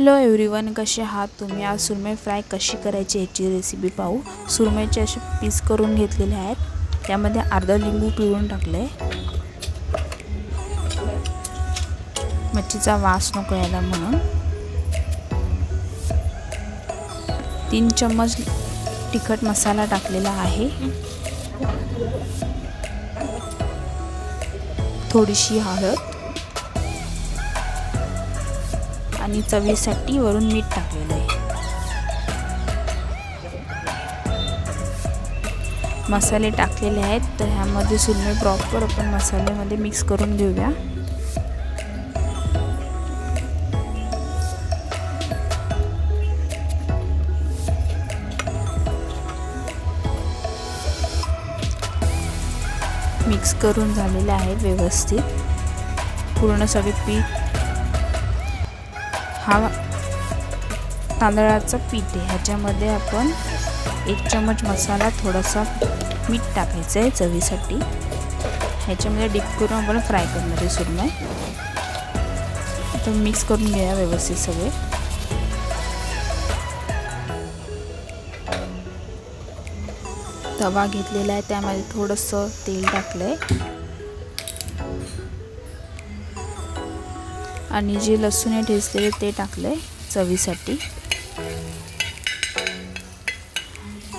Hello everyone कसे आहात तुम्ही? आज सुरमई फ्राय कशी करायची याची रेसिपी पाहू. सुरमईचे असे पीस करून घेतलेले आहेत. त्यामध्ये अर्धा लिंबू पिळून टाकले मच्छीचा वास नको यायला म्हणून. तीन चम्मच तिखट मसाला टाकलेला आहे. थोडीशी हळद. आणि चवीसाठी वरून मीठ टाकलेलं आहे. मसाले टाकलेले आहेत तर ह्यामध्ये सुरमे प्रॉपर आपण मसाल्यामध्ये मिक्स करून घेऊया. मिक्स करून झालेले आहेत व्यवस्थित. पूर्ण सगळे पीठ हा तांदळाचं पीठ आहे. ह्याच्यामध्ये आपण एक चमच मसाला थोडासा मीठ टाकायचं आहे चवीसाठी. ह्याच्यामध्ये डिप करून आपण फ्राय करणार आहे सुरमय. तर मिक्स करून घ्या व्यवस्थित सगळे. तवा घेतलेला आहे. त्यामध्ये थोडंसं तेल टाकलं आहे आणि जे लसूण आहे ठेचलेले ते टाकलं आहे चवीसाठी.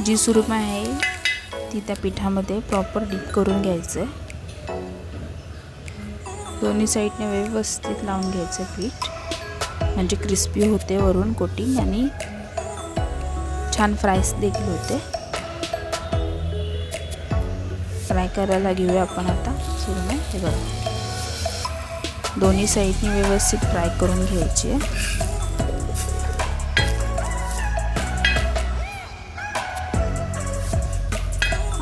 जी सुरमई आहे ती त्या पिठामध्ये प्रॉपर डीप करून घ्यायचं आहे दोन्ही साईडने व्यवस्थित लावून घ्यायचं पीठ. म्हणजे क्रिस्पी होते वरून कोटिंग आणि छान फ्रायस देखील होते. फ्राय करायला घेऊया आपण आता. सुरमई हे बघा. दोन्ही साईडनी व्यवस्थित फ्राय करून घ्यायची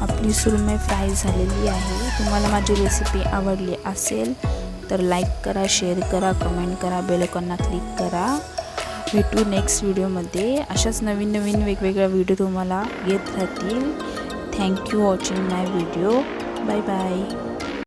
आपली सुरमई फ्राय झालेली आहे. तुम्हाला माझी रेसिपी आवडली असेल तर लाईक करा शेअर करा कमेंट करा बेलकॉनला क्लिक करा. भेटू नेक्स्ट व्हिडिओमध्ये अशाच नवीन नवीन वेगवेगळ्या व्हिडिओ तुम्हाला येत राहतील. Thank you watching my video bye bye